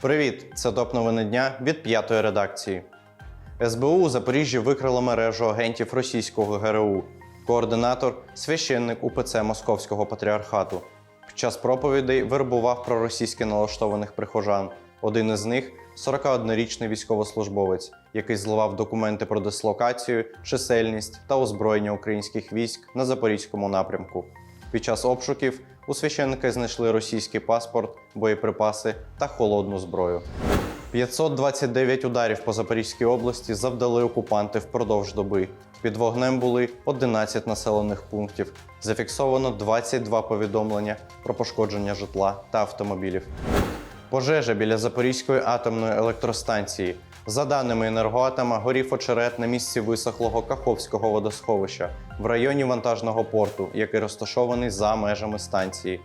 Привіт! Це топ новини дня від п'ятої редакції. СБУ у Запоріжжі викрило мережу агентів російського ГРУ. Координатор священник УПЦ Московського патріархату. Під час проповідей вербував проросійськи налаштованих прихожан. Один із них 41-річний військовослужбовець, який зливав документи про дислокацію, чисельність та озброєння українських військ на запорізькому напрямку. Під час обшуків у священника знайшли російський паспорт, боєприпаси та холодну зброю. 529 ударів по Запорізькій області завдали окупанти впродовж доби. Під вогнем були 11 населених пунктів. Зафіксовано 22 повідомлення про пошкодження житла та автомобілів. Пожежа біля Запорізької атомної електростанції. За даними енергоатома, горів очерет на місці висохлого Каховського водосховища в районі вантажного порту, який розташований за межами станції.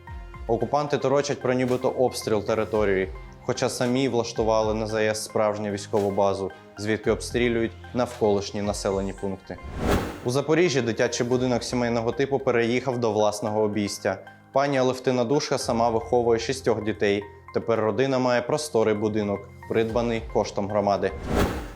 Окупанти торочать про нібито обстріл території, хоча самі влаштували на ЗАЕС справжню військову базу, звідки обстрілюють навколишні населені пункти. У Запоріжжі дитячий будинок сімейного типу переїхав до власного обійстя. Пані Алевтина Душка сама виховує шістьох дітей. Тепер родина має просторий будинок, придбаний коштом громади.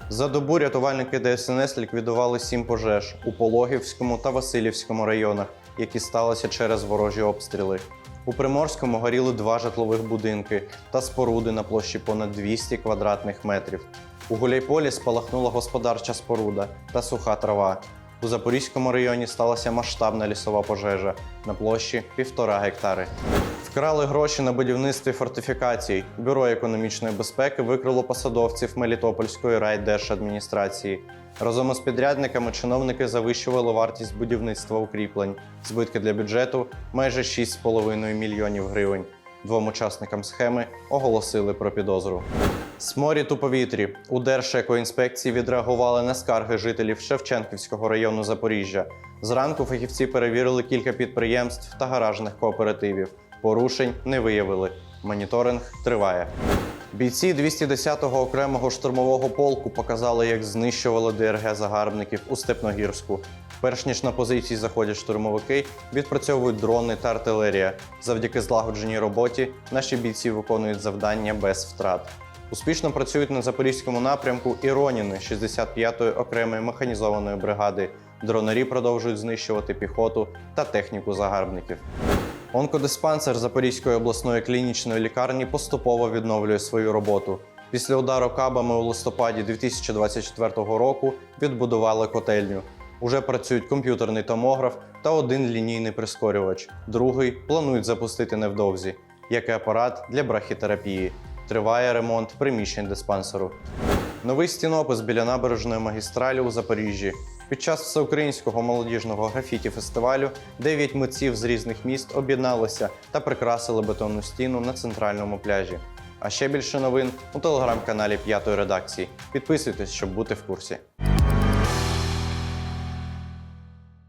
За добу рятувальники ДСНС ліквідували сім пожеж у Пологівському та Васильівському районах, які сталися через ворожі обстріли. У Приморському горіли два житлових будинки та споруди на площі понад 200 квадратних метрів. У Гуляйполі спалахнула господарча споруда та суха трава. У Запорізькому районі сталася масштабна лісова пожежа на площі півтора гектари. Вкрали гроші на будівництві фортифікацій. Бюро економічної безпеки викрило посадовців Мелітопольської райдержадміністрації. Разом із підрядниками чиновники завищували вартість будівництва укріплень. Збитки для бюджету майже 6,5 мільйонів гривень. Двом учасникам схеми оголосили про підозру. Сморід у повітрі у Держекоінспекції відреагували на скарги жителів Шевченківського району Запоріжжя. Зранку фахівці перевірили кілька підприємств та гаражних кооперативів. Порушень не виявили. Моніторинг триває. Бійці 210-го окремого штурмового полку показали, як знищували ДРГ загарбників у Степногірську. Перш ніж на позиції заходять штурмовики, відпрацьовують дрони та артилерія. Завдяки злагодженій роботі наші бійці виконують завдання без втрат. Успішно працюють на запорізькому напрямку і Роніни 65-ї окремої механізованої бригади. Дронарі продовжують знищувати піхоту та техніку загарбників. Онкодиспансер Запорізької обласної клінічної лікарні поступово відновлює свою роботу. Після удару кабами у листопаді 2024 року відбудували котельню. Уже працюють комп'ютерний томограф та один лінійний прискорювач. Другий планують запустити невдовзі, як і апарат для брахітерапії. Триває ремонт приміщень диспансеру. Новий стінопис біля набережної магістралі у Запоріжжі. Під час всеукраїнського молодіжного графіті фестивалю дев'ять митців з різних міст об'єдналися та прикрасили бетонну стіну на центральному пляжі. А ще більше новин у телеграм-каналі п'ятої редакції. Підписуйтесь, щоб бути в курсі.